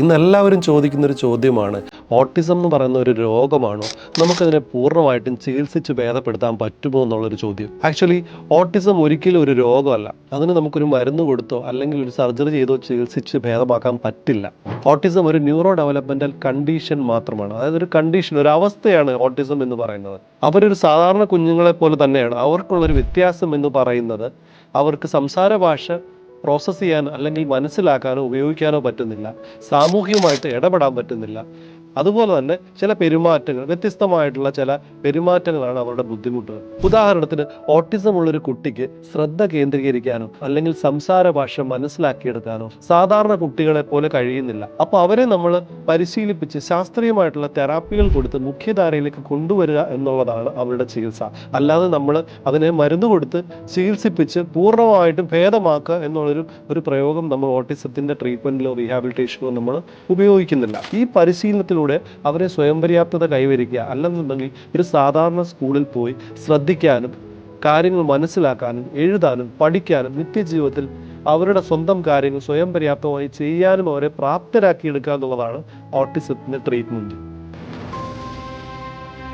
ഇന്ന് എല്ലാവരും ചോദിക്കുന്ന ഒരു ചോദ്യമാണ് ഓട്ടിസം എന്ന് പറയുന്ന ഒരു രോഗമാണോ? നമുക്കതിനെ പൂർണമായിട്ടും ചികിത്സിച്ച് ഭേദപ്പെടുത്താൻ പറ്റുമോ എന്നുള്ളൊരു ചോദ്യം. ആക്ച്വലി ഓട്ടിസം ഒരിക്കലും ഒരു രോഗമല്ല. അതിന് നമുക്കൊരു മരുന്ന് കൊടുത്തോ അല്ലെങ്കിൽ ഒരു സർജറി ചെയ്തോ ചികിത്സിച്ച് ഭേദമാക്കാൻ പറ്റില്ല. ഓട്ടിസം ഒരു ന്യൂറോ ഡെവലപ്മെന്റൽ കണ്ടീഷൻ മാത്രമാണ്. അതായത് ഒരു കണ്ടീഷൻ ഒരു അവസ്ഥയാണ് ഓട്ടിസം എന്ന് പറയുന്നത്. അവരൊരു സാധാരണ കുഞ്ഞുങ്ങളെ പോലെ തന്നെയാണ്. അവർക്കുള്ളൊരു വ്യത്യാസം എന്ന് പറയുന്നത് അവർക്ക് സംസാര ഭാഷ പ്രോസസ്സ് ചെയ്യാനോ അല്ലെങ്കിൽ മനസ്സിലാക്കാനോ ഉപയോഗിക്കാനോ പറ്റുന്നില്ല. സാമൂഹികമായിട്ട് ഇടപെടാൻ പറ്റുന്നില്ല. അതുപോലെ തന്നെ ചില പെരുമാറ്റങ്ങൾ വ്യത്യസ്തമായിട്ടുള്ള ചില പെരുമാറ്റങ്ങളാണ് അവരുടെ ബുദ്ധിമുട്ടുകൾ ഉദാഹരണത്തിന് ഓട്ടിസം ഉള്ള ഒരു കുട്ടിക്ക് ശ്രദ്ധ കേന്ദ്രീകരിക്കാനോ അല്ലെങ്കിൽ സംസാര ഭാഷ മനസ്സിലാക്കിയെടുക്കാനോ സാധാരണ കുട്ടികളെ പോലെ കഴിയുന്നില്ല. അപ്പോൾ അവരെ നമ്മൾ പരിശീലിപ്പിച്ച് ശാസ്ത്രീയമായിട്ടുള്ള തെറാപ്പികൾ കൊടുത്ത് മുഖ്യധാരയിലേക്ക് കൊണ്ടുവരിക എന്നുള്ളതാണ് അവരുടെ ചികിത്സ. അല്ലാതെ നമ്മൾ അതിനെ മരുന്ന് കൊടുത്ത് ചികിത്സിപ്പിച്ച് പൂർണമായിട്ടും ഭേദമാക്കുക എന്നുള്ളൊരു ഒരു പ്രയോഗം നമ്മൾ ഓട്ടിസത്തിന്റെ ട്രീറ്റ്മെന്റിലോ റീഹാബിലിറ്റേഷനോ നമ്മൾ ഉപയോഗിക്കുന്നില്ല. ഈ പരിശീലനത്തിലൂടെ അവരെ സ്വയം പര്യാപ്തത കൈവരിക്കുക അല്ലെന്നുണ്ടെങ്കിൽ ഒരു സാധാരണ സ്കൂളിൽ പോയി ശ്രദ്ധിക്കാനും കാര്യങ്ങൾ മനസ്സിലാക്കാനും എഴുതാനും പഠിക്കാനും നിത്യജീവിതത്തിൽ അവരുടെ സ്വന്തം കാര്യങ്ങൾ സ്വയം പര്യാപ്തമായി ചെയ്യാനും അവരെ പ്രാപ്തരാക്കിയെടുക്കുക എന്നുള്ളതാണ് ഓട്ടിസത്തിന്റെ ട്രീറ്റ്മെന്റ്